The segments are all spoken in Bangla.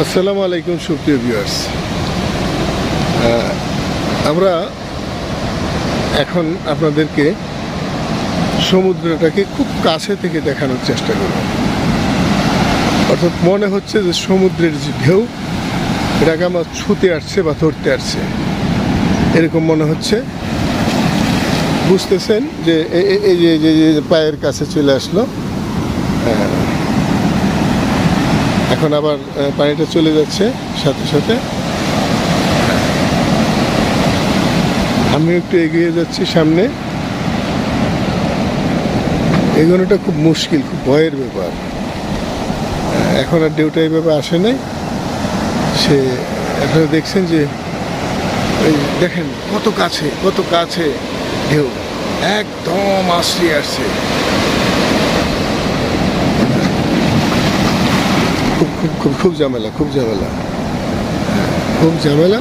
আসসালামু আলাইকুম, সুপ্রিয় ভিউয়ার্স আমরা এখন আপনাদেরকে সমুদ্রটাকে খুব কাছে থেকে দেখানোর চেষ্টা করব। অর্থাৎ মনে হচ্ছে যে সমুদ্রের যে ঢেউ, এটাকে আমার ছুতে আসছে বা ধরতে আসছে। এরকম মনে হচ্ছে। বুঝতেছেন যে এই যে- পায়ের কাছে চলে আসলো। এখন আবার পানিটা চলে যাচ্ছে সাথে সাথে। আমি একটু এগিয়ে যাচ্ছি সামনে। এগোনোটা খুব মুশকিল, খুব ভয়ের ব্যাপার। এখন আর ডেউটা এইভাবে আসে নাই। সে, আপনারা দেখছেন যে, এই দেখেন কত কাছে কত কাছে ঢেউ। একদম আশ্রিয়ে আসছে। খুব খুব খুব খুব ঝামেলা খুব ঝামেলা। খুব ঝামেলা।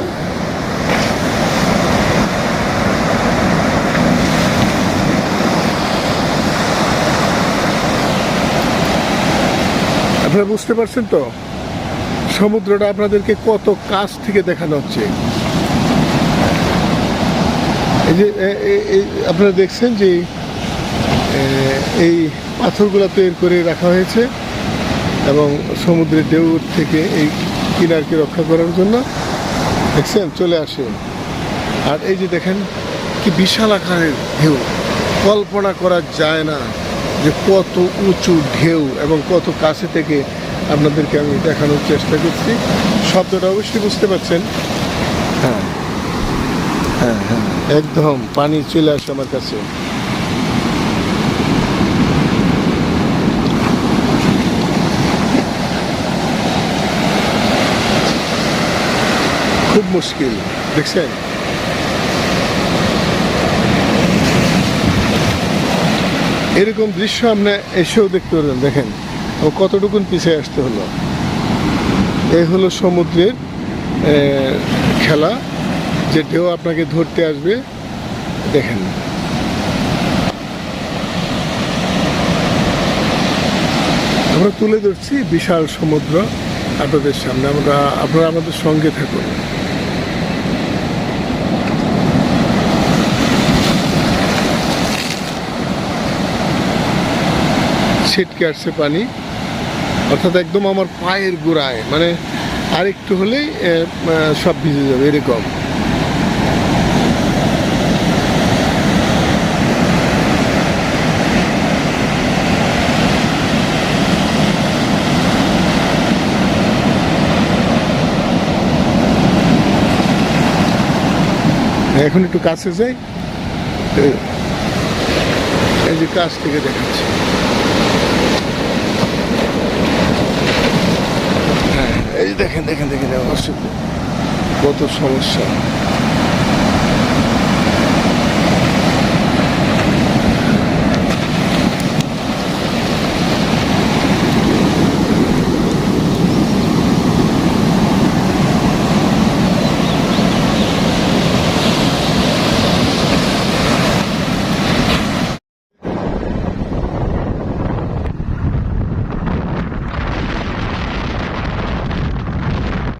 আপনারা বুঝতে পারছেন তো? সমুদ্রটা আপনাদেরকে কত কাছ থেকে দেখানো হচ্ছে? এই যে আপনারা দেখছেন যে এই পাথরগুলো তৈরি করে রাখা হয়েছে। এবং সমুদ্রের ঢেউর থেকে এই কিনারকে রক্ষা করার জন্য দেখছেন, চলে আসে। আর এই যে দেখেন, কি বিশাল আকারের ঢেউ। কল্পনা করা যায় না যে কত উঁচু ঢেউ এবং কত কাছে থেকে আপনাদেরকে আমি দেখানোর চেষ্টা করছি। শব্দটা অবশ্যই বুঝতে পারছেন। হ্যাঁ হ্যাঁ হ্যাঁ একদম, পানি চলে আসে আমার কাছে। খুব মুশকিল, দেখছেন? এরকম দৃশ্য আপনি এসেও দেখতে পারবেন দেখেন। ও কতটুকুন পিছিয়ে আসতে হলো। এই হলো সমুদ্রের খেলা, যে ঢেউ আপনাকে ধরতে আসবে, দেখেন। আমরা তুলে ধরছি বিশাল সমুদ্র আপনাদের সামনে। আমরা, আপনারা আমাদের সঙ্গে থাকুন। ছিটকে আসছে পানি। অর্থাৎ একদম আমার পায়ের গোড়ায়। মানে আরেকটু হলেই সব ভিজে যাবে, এরকম। এখন একটু কাছে যাই। এই- যে কাছ থেকে দেখাচ্ছি হ্যাঁ এই যে দেখেন দেখেন দেখেন অসুবিধা কত সমস্যা।